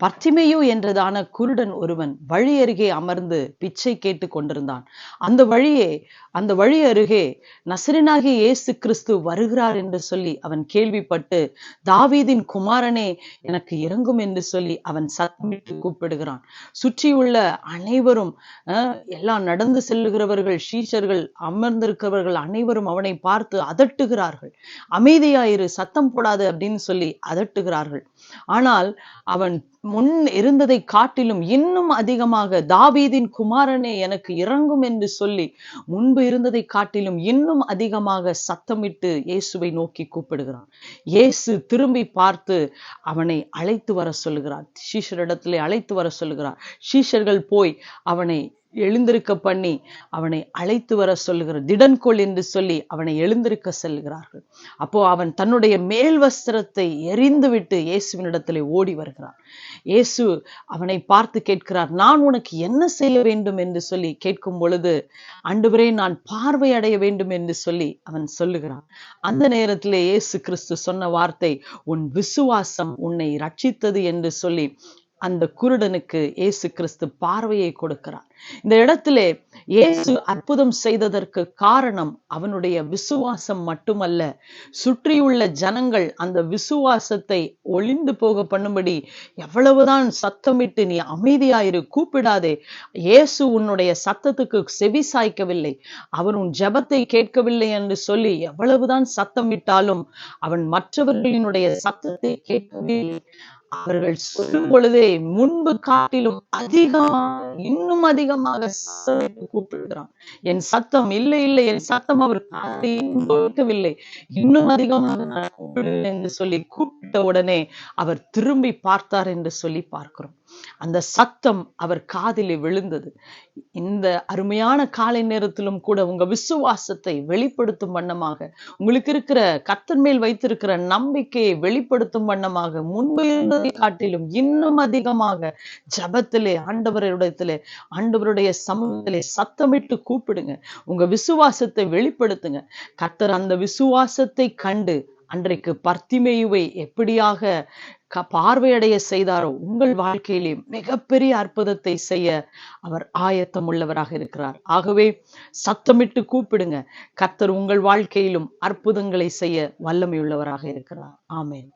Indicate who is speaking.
Speaker 1: பர்த்திமேயு என்றதான குருடன் ஒருவன் வழி அருகே அமர்ந்து பிச்சை கேட்டு கொண்டிருந்தான். அந்த வழியே அந்த வழி அருகே நசரனாகிய இயேசு கிறிஸ்து வருகிறார் என்று சொல்லி அவன் கேள்விப்பட்டு தாவீதின் குமாரனே எனக்கு இறங்கும் என்று சொல்லி அவன் சத்தமிட்டு கூப்பிடுகிறான். சுற்றியுள்ள அனைவரும் அஹ், எல்லாம் நடந்து செல்லுகிறவர்கள் ஷீஷர்கள் அமர்ந்திருக்கிறவர்கள் அனைவரும் அவனை பார்த்து அதட்டுகிறார்கள். அமைதியாயிரு சத்தம் போடாது அப்படின்னு சொல்லி அதட்டுகிறார்கள். ஆனால் அவன் முன் இருந்ததை காட்டிலும் இன்னும் அதிகமாக தாவீதின் குமாரனே எனக்கு இறங்கும் என்று சொல்லி முன்பு இருந்ததை காட்டிலும் இன்னும் அதிகமாக சத்தமிட்டு இயேசுவை நோக்கி கூப்பிடுகிறான். இயேசு திரும்பி பார்த்து அவனை அழைத்து வர சொல்லுகிறார். சீஷரிடத்திலே அழைத்து வர சொல்லுகிறார். சீஷர்கள் போய் அவனை எழுந்திருக்க பண்ணி அவனை அழைத்து வர சொல்லுகிற திடன்கொள் என்று சொல்லி அவனை எழுந்திருக்க செல்கிறார்கள். அப்போ அவன் தன்னுடைய மேல் வஸ்திரத்தை எறிந்துவிட்டு இயேசுவினிடத்திலே ஓடி வருகிறான். இயேசு அவனை பார்த்து கேட்கிறார் நான் உனக்கு என்ன செய்ய வேண்டும்? என்று சொல்லி கேட்கும் பொழுது அன்றுவரே நான் பார்வை அடைய வேண்டும் என்று சொல்லி அவன் சொல்லுகிறான். அந்த நேரத்திலே இயேசு கிறிஸ்து சொன்ன வார்த்தை உன் விசுவாசம் உன்னை ரட்சித்தது என்று சொல்லி அந்த குருடனுக்கு இயேசு கிறிஸ்து பார்வையை கொடுக்கிறார். இந்த இடத்திலே இயேசு அற்புதம் செய்ததற்கு காரணம் அவனுடைய விசுவாசம் மட்டுமல்ல சுற்றியுள்ள ஜனங்கள் அந்த விசுவாசத்தை ஒளிந்து போக பண்ணும்படி எவ்வளவுதான் சத்தமிட்டு நீ அமைதியாயிரு கூப்பிடாதே. இயேசு உன்னுடைய சத்தத்துக்கு செவி சாய்க்கவில்லை. அவன் உன் ஜெபத்தை கேட்கவில்லை என்று சொல்லி எவ்வளவுதான் சத்தமிட்டாலும் அவன் மற்றவர்களினுடைய சத்தத்தை கேட்கவில்லை அவர்கள் சொல்லும் பொழுதே முன்பு காட்டிலும் அதிகமாக இன்னும் அதிகமாக கூப்பிடுகிறான். என் சத்தம் இல்லை இல்லை என் சத்தம் அவர் காதையும் கேட்கவில்லை? இன்னும் அதிகமாக நான் கூப்பிடுவேன் என்று சொல்லி கூப்பிட்டு உடனே அவர் திரும்பி பார்த்தார் என்று சொல்லி பார்க்கிறோம். அந்த சத்தம் அவர் காதிலே விழுந்தது. இந்த அருமையான காலை நேரத்திலும் கூட உங்க விசுவாசத்தை வெளிப்படுத்தும் வண்ணமாக உங்களுக்கு இருக்கிற கத்தன் மேல் வைத்திருக்கிற நம்பிக்கையை வெளிப்படுத்தும் வண்ணமாக முன்பு இருந்ததை காட்டிலும் இன்னும் அதிகமாக ஜபத்திலே ஆண்டவரிடத்திலே ஆண்டவருடைய சமூகத்திலே சத்தமிட்டு கூப்பிடுங்க. உங்க விசுவாசத்தை வெளிப்படுத்துங்க. கத்தர் அந்த விசுவாசத்தை கண்டு அன்றைக்கு பர்த்திமேயுவை எப்படியாக க- பார்வையடைய செய்தாரோ உங்கள் வாழ்க்கையிலே மிகப்பெரிய அற்புதத்தை செய்ய அவர் ஆயத்தம் உள்ளவராக இருக்கிறார். ஆகவே சத்தமிட்டு கூப்பிடுங்க. கர்த்தர் உங்கள் வாழ்க்கையிலும் அற்புதங்களை செய்ய வல்லமையுள்ளவராக இருக்கிறார். ஆமேன்.